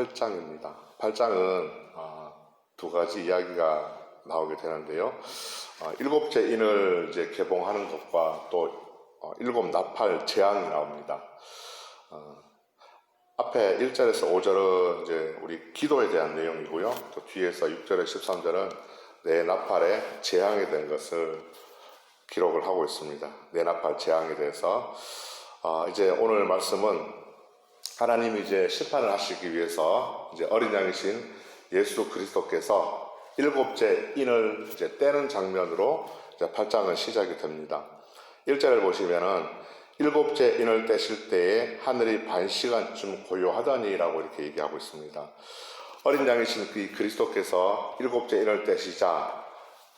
8장입니다. 8장은 아, 두 가지 이야기가 나오게 되는데요. 아, 일곱째 인을 이제 개봉하는 것과 또 어, 일곱 나팔 재앙이 나옵니다. 어, 앞에 1절에서 5절은 이제 우리 기도에 대한 내용이고요. 또 뒤에서 6절에 13절은 내 나팔에 재앙이 된 것을 기록을 하고 있습니다. 내 나팔 재앙에 대해서. 아, 이제 오늘 말씀은 하나님이 이제 심판을 하시기 위해서 이제 어린 양이신 예수 그리스도께서 일곱째 인을 이제 떼는 장면으로 이제 8장은 시작이 됩니다. 1절을 보시면은 일곱째 인을 떼실 때에 하늘이 반 시간쯤 고요하더니라고 이렇게 얘기하고 있습니다. 어린 양이신 그 그리스도께서 일곱째 인을 떼시자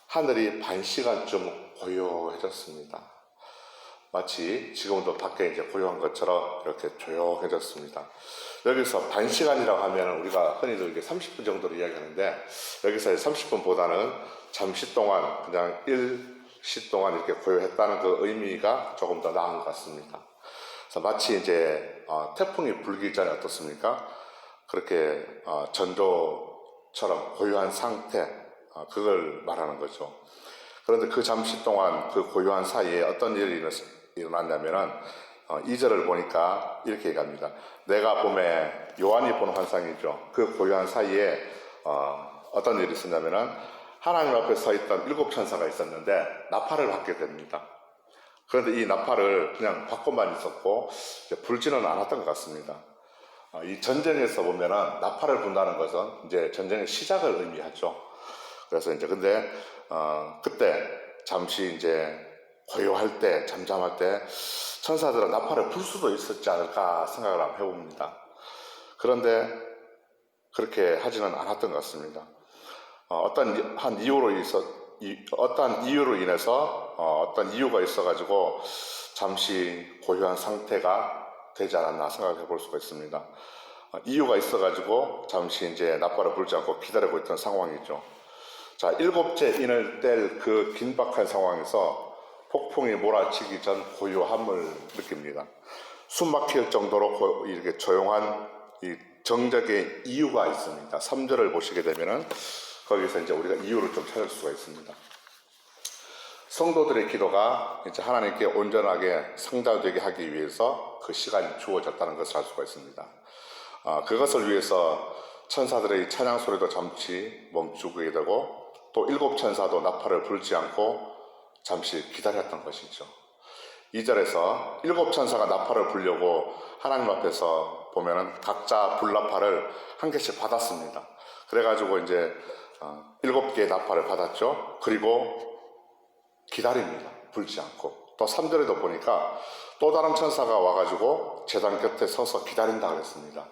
하늘이 반 시간쯤 고요해졌습니다. 마치 지금도 밖에 이제 고요한 것처럼 이렇게 조용해졌습니다. 여기서 반 시간이라고 하면 우리가 흔히들 이게 30분 정도로 이야기하는데 여기서 30분보다는 잠시 동안 그냥 일시 동안 이렇게 고요했다는 그 의미가 조금 더 나은 것 같습니다. 그래서 마치 이제 어, 태풍이 불기 전에 어떻습니까? 그렇게 어, 전조처럼 고요한 상태 어, 그걸 말하는 거죠. 그런데 그 잠시 동안 그 고요한 사이에 어떤 일이 일어났- 일어났냐면은 어, 2절을 보니까 이렇게 얘기합니다. 내가 봄에 요한이 본 환상이죠. 그 고요한 사이에 어, 어떤 일이 있었냐면은 하나님 앞에 서 있던 일곱 천사가 있었는데 나팔을 받게 됩니다. 그런데 이 나팔을 그냥 받고만 있었고 불지는 않았던 것 같습니다. 어, 이 전쟁에서 보면은 나팔을 분다는 것은 이제 전쟁의 시작을 의미하죠. 그래서 이제 근데 어, 그때 잠시 이제 고요할 때 잠잠할 때 천사들은 나팔을 불 수도 있었지 않을까 생각을 한번 해봅니다. 그런데 그렇게 하지는 않았던 것 같습니다. 어, 떤한 이유로 있어 이, 어떠한 이유로 인해서 어, 떤 이유가 있어가지고 잠시 고요한 상태가 되지 않았나 생각해 볼 수가 있습니다. 어, 이유가 있어가지고 잠시 이제 나팔을 불지 않고 기다리고 있던 상황이죠. 자, 일곱째 인을 뗄 그 긴박한 상황에서 폭풍이 몰아치기 전 고요함을 느낍니다. 숨 막힐 정도로 고- 이렇게 조용한 이 정적의 이유가 있습니다. 3절을 보시게 되면은 거기서 이제 우리가 이유를 좀 찾을 수가 있습니다. 성도들의 기도가 이제 하나님께 온전하게 상달되게 하기 위해서 그 시간이 주어졌다는 것을 알 수가 있습니다. 아, 그것을 위해서 천사들의 찬양 소리도 잠시 멈추게 되고 또 일곱 천사도 나팔을 불지 않고 잠시 기다렸던 것이죠. 2절에서 일곱 천사가 나팔을 불려고 하나님 앞에서 보면은 각자 불나팔을 한 개씩 받았습니다. 그래가지고 이제 어, 일곱 개의 나팔을 받았죠. 그리고 기다립니다. 불지 않고. 또 3절에도 보니까 또 다른 천사가 와가지고 재단 곁에 서서 기다린다 그랬습니다.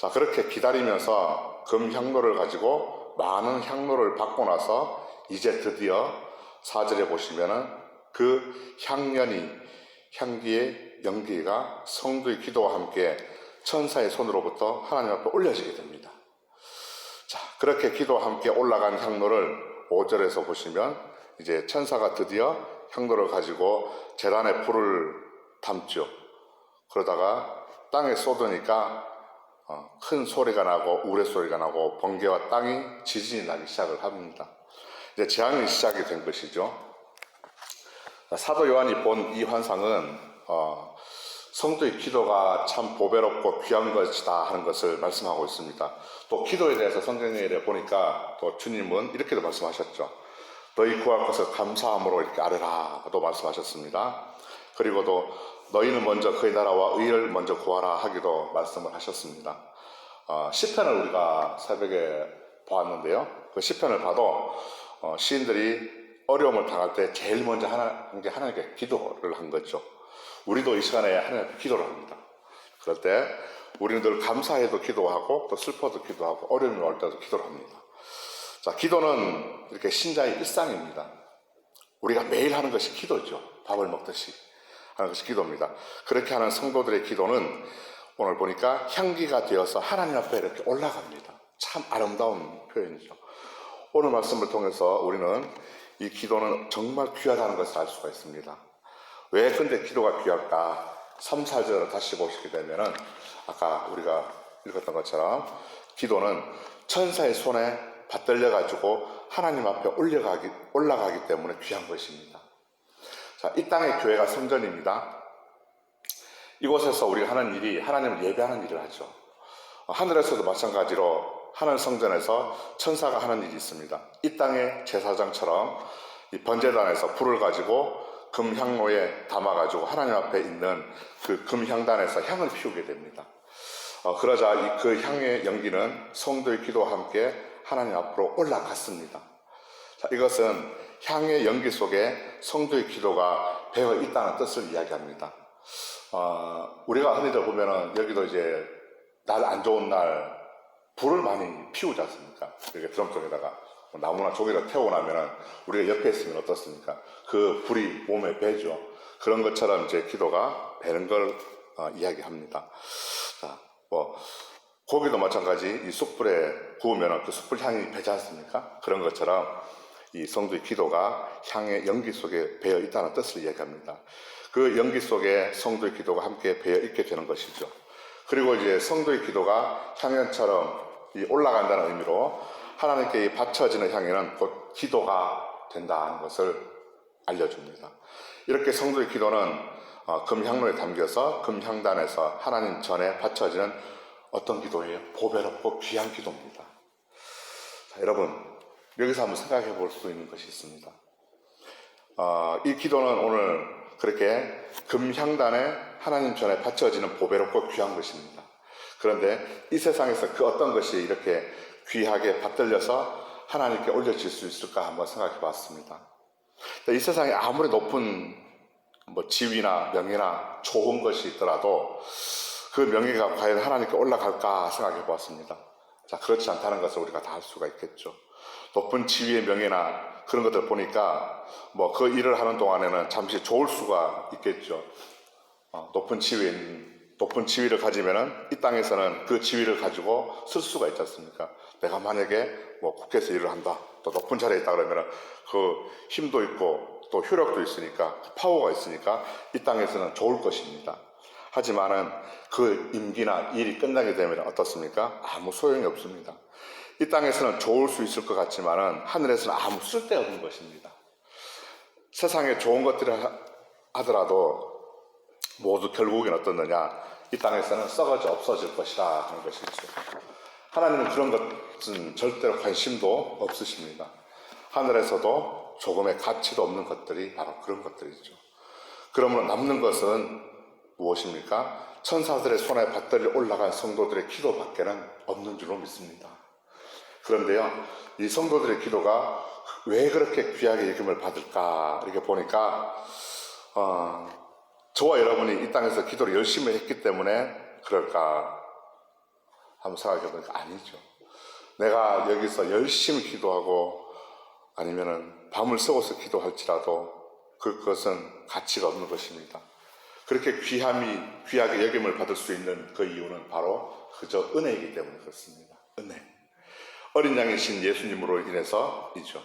자, 그렇게 기다리면서 금 향로를 가지고 많은 향로를 받고 나서 이제 드디어 사절에 보시면은 그 향연이 향기의 연기가 성도의 기도와 함께 천사의 손으로부터 하나님 앞에 올려지게 됩니다. 자, 그렇게 기도와 함께 올라간 향로를 5절에서 보시면 이제 천사가 드디어 향로를 가지고 재단에 불을 담죠. 그러다가 땅에 쏟으니까 어, 큰 소리가 나고 우레 소리가 나고 번개와 땅이 지진이 나기 시작을 합니다. 이제 재앙이 시작이 된 것이죠. 사도 요한이 본 이 환상은 어, 성도의 기도가 참 보배롭고 귀한 것이다 하는 것을 말씀하고 있습니다. 또 기도에 대해서 성경에 보니까 또 주님은 이렇게도 말씀하셨죠. 너희 구할 것을 감사함으로 이렇게 아뢰라도 말씀하셨습니다. 그리고 또 너희는 먼저 그의 나라와 의를 먼저 구하라 하기도 말씀을 하셨습니다. 어, 시편을 우리가 새벽에 보았는데요. 그 시편을 봐도 어, 시인들이 어려움을 당할 때 제일 먼저 하나, 한게 하나님께 기도를 한 거죠. 우리도 이 시간에 하나님께 기도를 합니다. 그럴 때 우리는 늘 감사해도 기도하고 또 슬퍼도 기도하고 어려움이 올 때도 기도를 합니다. 자, 기도는 이렇게 신자의 일상입니다. 우리가 매일 하는 것이 기도죠. 밥을 먹듯이 하는 것이 기도입니다. 그렇게 하는 성도들의 기도는 오늘 보니까 향기가 되어서 하나님 앞에 이렇게 올라갑니다. 참 아름다운 표현이죠. 오늘 말씀을 통해서 우리는 이 기도는 정말 귀하다는 것을 알 수가 있습니다. 왜 근데 기도가 귀할까? 3, 4절을 다시 보시게 되면은 아까 우리가 읽었던 것처럼 기도는 천사의 손에 받들려 가지고 하나님 앞에 올려가기, 올라가기 때문에 귀한 것입니다. 자, 이 땅의 교회가 성전입니다. 이곳에서 우리가 하는 일이 하나님을 예배하는 일을 하죠. 어, 하늘에서도 마찬가지로 하늘 성전에서 천사가 하는 일이 있습니다. 이 땅의 제사장처럼 이 번제단에서 불을 가지고 금향로에 담아가지고 하나님 앞에 있는 그 금향단에서 향을 피우게 됩니다. 어, 그러자 이 그 향의 연기는 성도의 기도와 함께 하나님 앞으로 올라갔습니다. 자, 이것은 향의 연기 속에 성도의 기도가 배어 있다는 뜻을 이야기합니다. 어, 우리가 흔히들 보면은 여기도 이제 날 안 좋은 날 불을 많이 피우지 않습니까? 이렇게 드럼 속에다가 뭐 나무나 조개를 태우고 나면은 우리가 옆에 있으면 어떻습니까? 그 불이 몸에 배죠. 그런 것처럼 이제 기도가 배는 걸 어, 이야기합니다. 자, 뭐 고기도 마찬가지 이 숯불에 구우면 그 숯불 향이 배지 않습니까? 그런 것처럼 이 성도의 기도가 향의 연기 속에 배어 있다는 뜻을 이야기합니다. 그 연기 속에 성도의 기도가 함께 배어 있게 되는 것이죠. 그리고 이제 성도의 기도가 향연처럼 이 올라간다는 의미로 하나님께 이 바쳐지는 향연은 곧 기도가 된다는 것을 알려줍니다. 이렇게 성도의 기도는 어, 금향로에 담겨서 금향단에서 하나님 전에 바쳐지는 어떤 기도예요? 보배롭고 귀한 기도입니다. 자, 여러분, 여기서 한번 생각해 볼 수 있는 것이 있습니다. 어, 이 기도는 오늘 그렇게 금향단에 하나님 전에 바쳐지는 보배롭고 귀한 것입니다. 그런데 이 세상에서 그 어떤 것이 이렇게 귀하게 받들려서 하나님께 올려질 수 있을까 한번 생각해 봤습니다. 이 세상에 아무리 높은 뭐 지위나 명예나 좋은 것이 있더라도 그 명예가 과연 하나님께 올라갈까 생각해 보았습니다. 자, 그렇지 않다는 것을 우리가 다 알 수가 있겠죠. 높은 지위의 명예나 그런 것들 보니까 뭐 그 일을 하는 동안에는 잠시 좋을 수가 있겠죠. 어, 높은 지위, 높은 지위를 가지면은 이 땅에서는 그 지위를 가지고 쓸 수가 있지 않습니까? 내가 만약에 뭐 국회에서 일을 한다, 또 높은 자리에 있다 그러면은 그 힘도 있고 또 효력도 있으니까 그 파워가 있으니까 이 땅에서는 좋을 것입니다. 하지만은 그 임기나 일이 끝나게 되면 어떻습니까? 아무 소용이 없습니다. 이 땅에서는 좋을 수 있을 것 같지만은 하늘에서는 아무 쓸데없는 것입니다. 세상에 좋은 것들을 하- 하더라도 모두 결국엔 어떻느냐? 이 땅에서는 썩어져 없어질 것이다 하는 것이죠. 하나님은 그런 것은 절대로 관심도 없으십니다. 하늘에서도 조금의 가치도 없는 것들이 바로 그런 것들이죠. 그러므로 남는 것은 무엇입니까? 천사들의 손에 받들려 올라간 성도들의 기도밖에는 없는 줄로 믿습니다. 그런데요, 이 성도들의 기도가 왜 그렇게 귀하게 여김을 받을까? 이렇게 보니까, 어, 저와 여러분이 이 땅에서 기도를 열심히 했기 때문에 그럴까? 한번 생각해 보니까 아니죠. 내가 여기서 열심히 기도하고 아니면은 밤을 새워서 기도할지라도 그것은 가치가 없는 것입니다. 그렇게 귀함이 귀하게 여김을 받을 수 있는 그 이유는 바로 그저 은혜이기 때문에 그렇습니다. 은혜. 어린 양이신 예수님으로 인해서이죠.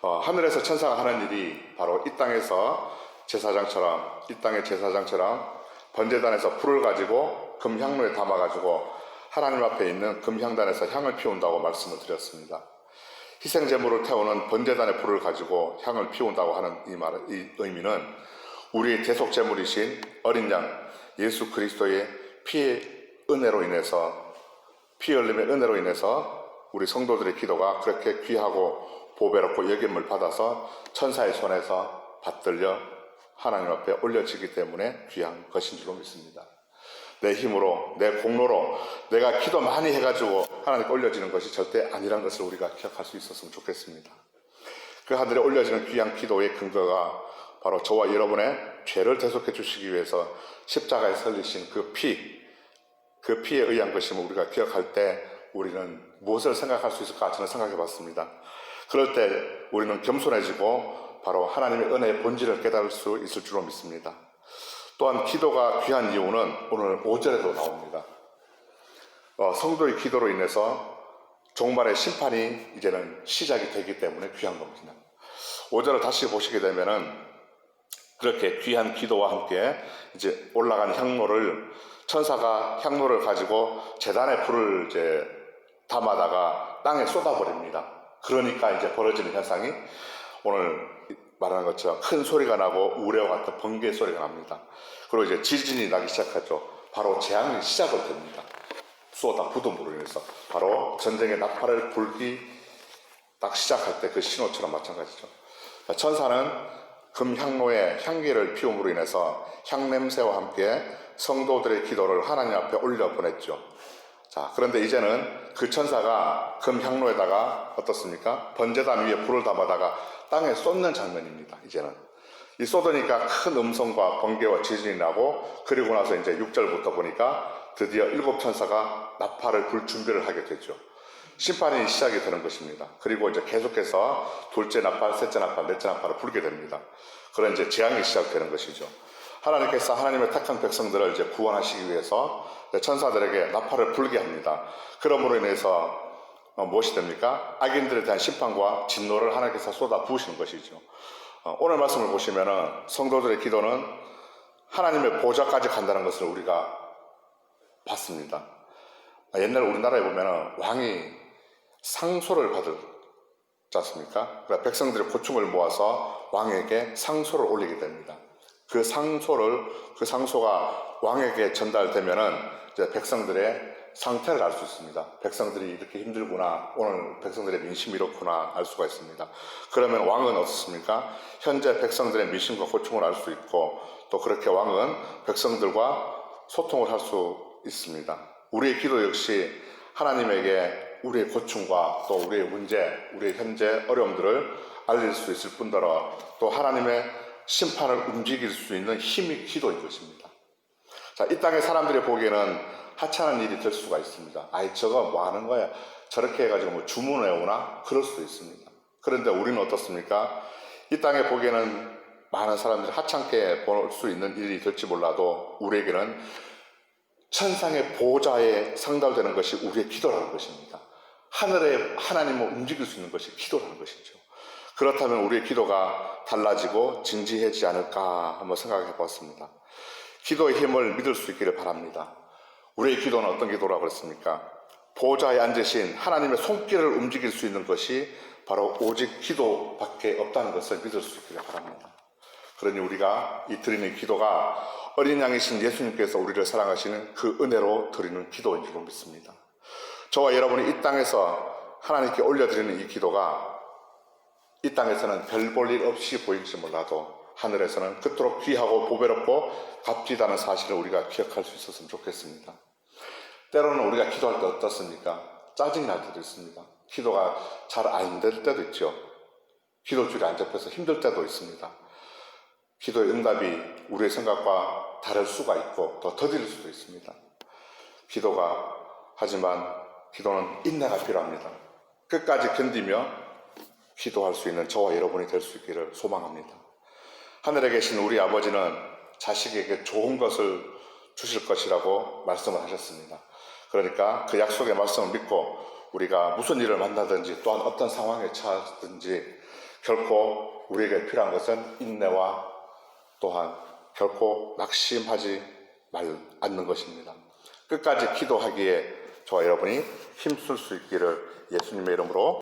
어, 하늘에서 천사가 하는 일이 바로 이 땅에서 제사장처럼 이 땅의 제사장처럼 번제단에서 불을 가지고 금향로에 담아가지고 하나님 앞에 있는 금향단에서 향을 피운다고 말씀을 드렸습니다. 희생 제물을 태우는 번제단의 불을 가지고 향을 피운다고 하는 이 말은 이 의미는 우리의 대속 제물이신 어린 양 예수 그리스도의 피의 은혜로 인해서 피 흘림의 은혜로 인해서 우리 성도들의 기도가 그렇게 귀하고 보배롭고 여김을 받아서 천사의 손에서 받들려 하나님 앞에 올려지기 때문에 귀한 것인 줄로 믿습니다. 내 힘으로, 내 공로로 내가 기도 많이 해가지고 하나님께 올려지는 것이 절대 아니란 것을 우리가 기억할 수 있었으면 좋겠습니다. 그 하늘에 올려지는 귀한 기도의 근거가 바로 저와 여러분의 죄를 대속해 주시기 위해서 십자가에 설리신 그 피, 그 피에 의한 것임을 우리가 기억할 때 우리는 무엇을 생각할 수 있을까 저는 생각해 봤습니다. 그럴 때 우리는 겸손해지고 바로 하나님의 은혜의 본질을 깨달을 수 있을 줄로 믿습니다. 또한 기도가 귀한 이유는 오늘 5절에도 나옵니다. 어, 성도의 기도로 인해서 종말의 심판이 이제는 시작이 되기 때문에 귀한 겁니다. 5절을 다시 보시게 되면은 그렇게 귀한 기도와 함께 이제 올라간 향로를 천사가 향로를 가지고 재단에 불을 이제 담아다가 땅에 쏟아버립니다. 그러니까 이제 벌어지는 현상이 오늘 말하는 것처럼 큰 소리가 나고 우레와 같은 번개 소리가 납니다. 그리고 이제 지진이 나기 시작하죠. 바로 재앙이 시작을 됩니다. 쏟아 부음으로 인해서 바로 전쟁의 나팔을 불기 딱 시작할 때 그 신호처럼 마찬가지죠. 천사는 금향로에 향기를 피움으로 인해서 향냄새와 함께 성도들의 기도를 하나님 앞에 올려 보냈죠. 자, 그런데 이제는 그 천사가 금향로에다가 어떻습니까? 번제단 위에 불을 담아다가 땅에 쏟는 장면입니다. 이제는. 이 쏟으니까 큰 음성과 번개와 지진이 나고 그리고 나서 이제 6절부터 보니까 드디어 일곱 천사가 나팔을 불 준비를 하게 되죠. 심판이 시작이 되는 것입니다. 그리고 이제 계속해서 둘째 나팔, 셋째 나팔, 넷째 나팔을 불게 됩니다. 그런 이제 재앙이 시작되는 것이죠. 하나님께서 하나님의 택한 백성들을 이제 구원하시기 위해서 천사들에게 나팔을 불게 합니다. 그러므로 인해서 어, 무엇이 됩니까? 악인들에 대한 심판과 진노를 하나님께서 쏟아 부으시는 것이죠. 어, 오늘 말씀을 보시면은 성도들의 기도는 하나님의 보좌까지 간다는 것을 우리가 봤습니다. 아, 옛날 우리나라에 보면은 왕이 상소를 받지 않습니까? 그러니까 백성들의 고충을 모아서 왕에게 상소를 올리게 됩니다. 그 상소를 그 상소가 왕에게 전달되면은 백성들의 상태를 알 수 있습니다. 백성들이 이렇게 힘들구나. 오늘 백성들의 민심이 이렇구나 알 수가 있습니다. 그러면 왕은 어떻습니까? 현재 백성들의 민심과 고충을 알 수 있고 또 그렇게 왕은 백성들과 소통을 할 수 있습니다. 우리의 기도 역시 하나님에게 우리의 고충과 또 우리의 문제, 우리의 현재 어려움들을 알릴 수 있을 뿐더러 또 하나님의 심판을 움직일 수 있는 힘이 기도인 것입니다. 자, 이 땅의 사람들이 보기에는 하찮은 일이 될 수가 있습니다. 아이, 저거 뭐 하는 거야? 저렇게 해가지고 뭐 주문해 오나? 그럴 수도 있습니다. 그런데 우리는 어떻습니까? 이 땅에 보기에는 많은 사람들이 하찮게 볼 수 있는 일이 될지 몰라도 우리에게는 천상의 보좌에 상달되는 것이 우리의 기도라는 것입니다. 하늘에 하나님을 움직일 수 있는 것이 기도라는 것이죠. 그렇다면 우리의 기도가 달라지고 진지해지지 않을까 한번 생각해 봤습니다. 기도의 힘을 믿을 수 있기를 바랍니다. 우리의 기도는 어떤 기도라고 그랬습니까? 보좌에 앉으신 하나님의 손길을 움직일 수 있는 것이 바로 오직 기도밖에 없다는 것을 믿을 수 있기를 바랍니다. 그러니 우리가 이 드리는 기도가 어린 양이신 예수님께서 우리를 사랑하시는 그 은혜로 드리는 기도인 줄로 믿습니다. 저와 여러분이 이 땅에서 하나님께 올려드리는 이 기도가 이 땅에서는 별 볼 일 없이 보일지 몰라도 하늘에서는 그토록 귀하고 보배롭고 값지다는 사실을 우리가 기억할 수 있었으면 좋겠습니다. 때로는 우리가 기도할 때 어떻습니까? 짜증날 때도 있습니다. 기도가 잘 안 될 때도 있죠. 기도 줄이 안 잡혀서 힘들 때도 있습니다. 기도의 응답이 우리의 생각과 다를 수가 있고 더 더딜 수도 있습니다. 기도가 하지만 기도는 인내가 필요합니다. 끝까지 견디며 기도할 수 있는 저와 여러분이 될 수 있기를 소망합니다. 하늘에 계신 우리 아버지는 자식에게 좋은 것을 주실 것이라고 말씀을 하셨습니다. 그러니까 그 약속의 말씀을 믿고 우리가 무슨 일을 만나든지 또한 어떤 상황에 처하든지 결코 우리에게 필요한 것은 인내와 또한 결코 낙심하지 말 않는 것입니다. 끝까지 기도하기에 저와 여러분이 힘쓸 수 있기를 예수님의 이름으로